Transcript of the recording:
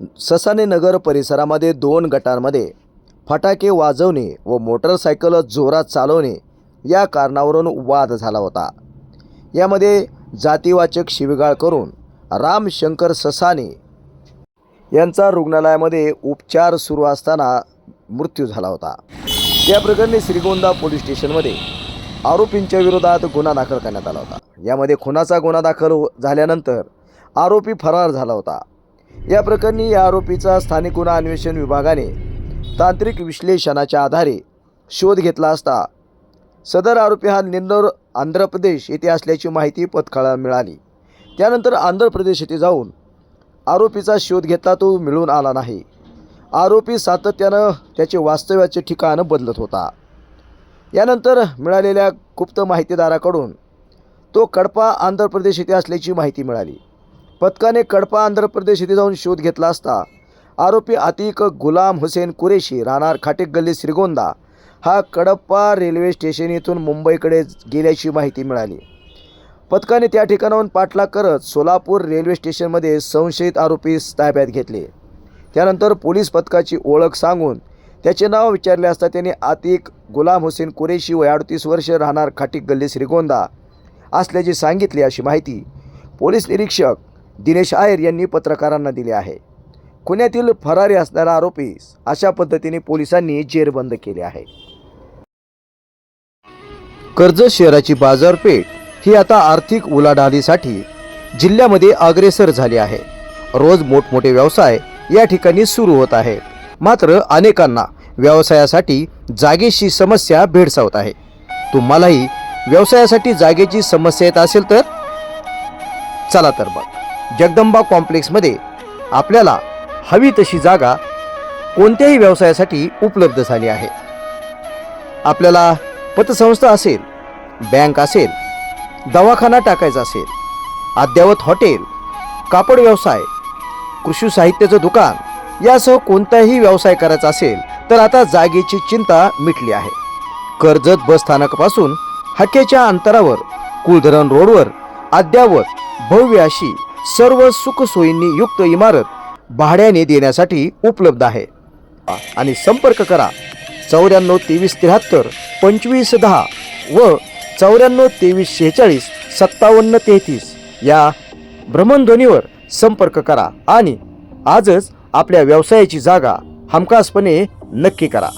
ससाने नगर परिसरामध्ये दोन गटांमध्ये फटाके वाजवणे व मोटरसायकल जोरात चालवणे या कारणावरून वाद झाला होता. यामध्ये जातीवाचक शिवीगाळ करून रामशंकर ससाने यांचा रुग्णालयामध्ये उपचार सुरू असताना मृत्यू झाला होता. या प्रकरणी श्रीगोंदा पोलीस स्टेशनमध्ये आरोपींच्या विरोधात गुन्हा दाखल करण्यात आला होता. यामध्ये खुनाचा गुन्हा दाखल झाल्यानंतर आरोपी फरार झाला होता. या प्रकरणी या आरोपीचा स्थानिक गुन्हा अन्वेषण विभागाने तांत्रिक विश्लेषणाच्या आधारे शोध घेतला असता. सदर आरोपी हा निंदोर आंध्र प्रदेश येथे असल्याची माहिती पथकाला मिळाली. त्यानंतर आंध्र प्रदेश येथे जाऊन आरोपीचा शोध घेतला तो मिळून आला नाही. आरोपी सातत्यानं त्याचे वास्तव्याचे ठिकाण बदलत होता. यानंतर मिळालेल्या गुप्त माहितीदाराकडून तो कडपा आंध्र प्रदेश येथे असल्याची माहिती मिळाली. पथकाने कडपा आंध्र प्रदेश येथे जाऊन शोध घेतला असता. आरोपी अतिक गुलाम हुसेन कुरेशी राहणार खाटेक गल्ली श्रीगोंदा. हा कडप्पा रेल्वे स्टेशन येथून मुंबईकडे गेल्याची माहिती मिळाली. पथकाने त्या ठिकाणाहून पाठलाग करत सोलापूर रेल्वे स्टेशनमध्ये संशयित आरोपी ताब्यात घेतले. त्यानंतर पोलीस पथकाची ओळख सांगून त्याचे नाव विचारले असता त्याने आतिक गुलाम हुसेन कुरेशी व अडतीस वर्ष राहणार खाटीक गल्ली श्रीगोंदा असल्याचे सांगितले अशी माहिती पोलीस निरीक्षक दिनेश आयर यांनी पत्रकारांना दिले आहे. पुण्यातील फरारी असणारा आरोपी अशा पद्धतीने पोलिसांनी जेरबंद केले आहे. कर्जत शहराची बाजारपेठ ही आता आर्थिक उलाढालीसाठी जिल्ह्यामध्ये अग्रेसर झाली आहे. रोज मोठमोठे व्यवसाय या ठिकाणी सुरू होत आहे. मात्र अनेकांना व्यवसायासाठी जागेची समस्या भेडसावत आहे. तुम्हालाही व्यवसायासाठी जागेची समस्या येत असेल तर चला तर मग. जगदंबा कॉम्प्लेक्समध्ये आपल्याला हवी तशी जागा कोणत्याही व्यवसायासाठी उपलब्ध झाली आहे. आपल्याला पतसंस्था असेल बँक असेल दवाखाना टाकायचा असेल अद्ययावत हॉटेल कापड व्यवसाय कृषी साहित्याचं दुकान यासह कोणताही व्यवसाय करायचा असेल तर आता जागेची चिंता मिटली आहे. कर्जत बस स्थानकापासून हकेच्या अंतरावर कुलधरण रोडवर अद्ययावत भव्य अशी सर्व सुखसोयींनी युक्त इमारत भाड्याने देण्यासाठी उपलब्ध आहे. आणि संपर्क करा. चौऱ्याण्णव तेवीस त्र्याहत्तर पंचवीस दहा व चौऱ्याण्णव तेवीस शेहेचाळीस सत्तावन्न तेहतीस या भ्रमणध्वनीवर संपर्क करा आणि आजच आपल्या व्यवसायाची जागा हमखासपणे नक्की करा.